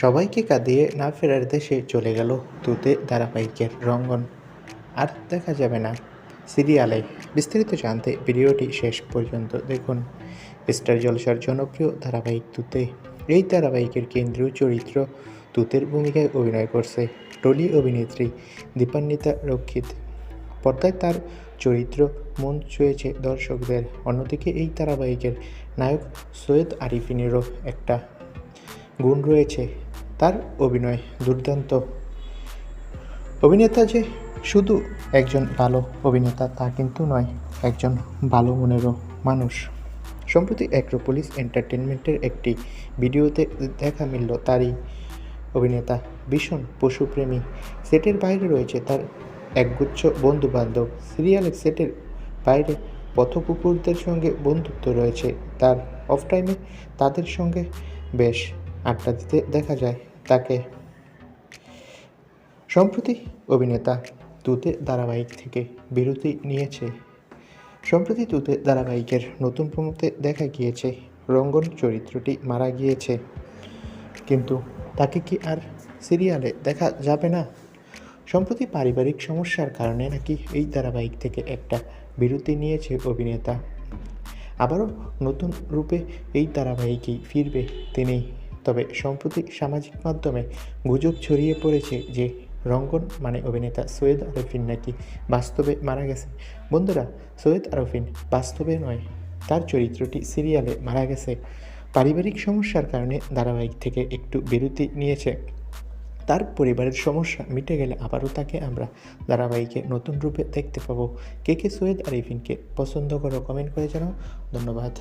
সবাইকে কাঁদিয়ে না ফেরার দেশে চলে গেল তুতে ধারাবাহিকের রঙ্গন। আর দেখা যাবে না সিরিয়ালে। বিস্তারিত জানতে ভিডিওটি শেষ পর্যন্ত দেখুন। স্টার জলসার জনপ্রিয় ধারাবাহিক তুতে এই ধারাবাহিকের কেন্দ্রীয় চরিত্র তুতের ভূমিকায় অভিনয় করছে টলি অভিনেত্রী দীপান্বিতা রক্ষিত। পর্দায় তার চরিত্র মন ছুঁয়েছে দর্শকদের। অন্যদিকে এই ধারাবাহিকের নায়ক সৈয়দ আরিফিনেরও একটা গুণ রয়েছে। তার অভিনয় দুর্দান্ত। অভিনেতা যে শুধু একজন ভালো অভিনেতা তা কিন্তু নয়, একজন ভালো মনেরও মানুষ। সম্প্রতি অ্যাক্রোপলিস এন্টারটেনমেন্টের একটি ভিডিওতে দেখা মিলল তারই অভিনেতা ভীষণ পশুপ্রেমী। সেটের বাইরে রয়েছে তার একগুচ্ছ বন্ধু বান্ধব সিরিয়ালের সেটের বাইরে পথকুকুরদের সঙ্গে বন্ধুত্ব রয়েছে। তার অফ টাইমে তাদের সঙ্গে বেশ আড্ডা দিতে দেখা যায়। তাকে। সম্প্রতি অভিনেতা তুতে ধারাবাহিক থেকে বিরতি নিয়েছে। সম্প্রতি তুতে ধারাবাহিকের নতুন প্রমোতে দেখা গিয়েছে, রঙ্গন চরিত্রটি মারা গিয়েছে। কিন্তু তাকে কি আর সিরিয়ালে দেখা যাবে না? সম্প্রতি পারিবারিক সমস্যার কারণে নাকি এই ধারাবাহিক থেকে একটা বিরতি নিয়েছে অভিনেতা। আবারও নতুন রূপে এই ধারাবাহিকেই ফিরবে তিনি। তবে সম্প্রতি সামাজিক মাধ্যমে গুজব ছড়িয়ে পড়েছে যে রঙ্গন মানে অভিনেতা সৈয়দ আরফিন নাকি বাস্তবে মারা গেছে। বন্ধুরা, সৈয়দ আরফিন বাস্তবে নয়, তার চরিত্রটি সিরিয়ালে মারা গেছে। পারিবারিক সমস্যার কারণে ধারাবাহিক থেকে একটু বিরতি নিয়েছে। তার পরিবারের সমস্যা মিটে গেলে আবারও তাকে আমরা ধারাবাহিকে নতুন রূপে দেখতে পাবো। কে কে সৈয়দ আরিফিনকে পছন্দ করো কমেন্ট করে জানাও। ধন্যবাদ।